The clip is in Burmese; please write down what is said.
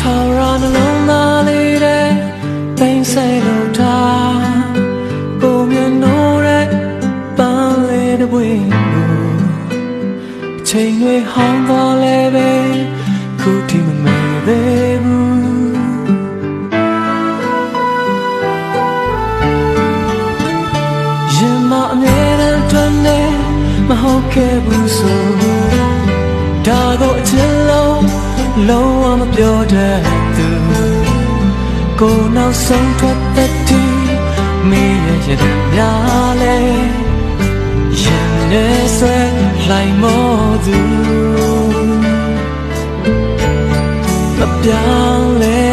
ထာဝရနှလုံးသားလေးတဲ့ပိန်စိတ်လို့ထားကိုမျက်နှာတဲ့ပန်းလေးတစ်ပွင့်ကိုအချိန်တွေဟောင်းသွားလဲပဲခုထိမမေ့သေးဘူးရင်မအမြဲတမ်းတွန်းနေမဟုတ်ခဲ့ဘူးဆို ပြောတတ်သူကိုနောက်ဆုံးထွက်သက်တီမေးရရတဲ့များလဲရင်နေဆွဲလိုက်မောသူမပြောင်းလဲ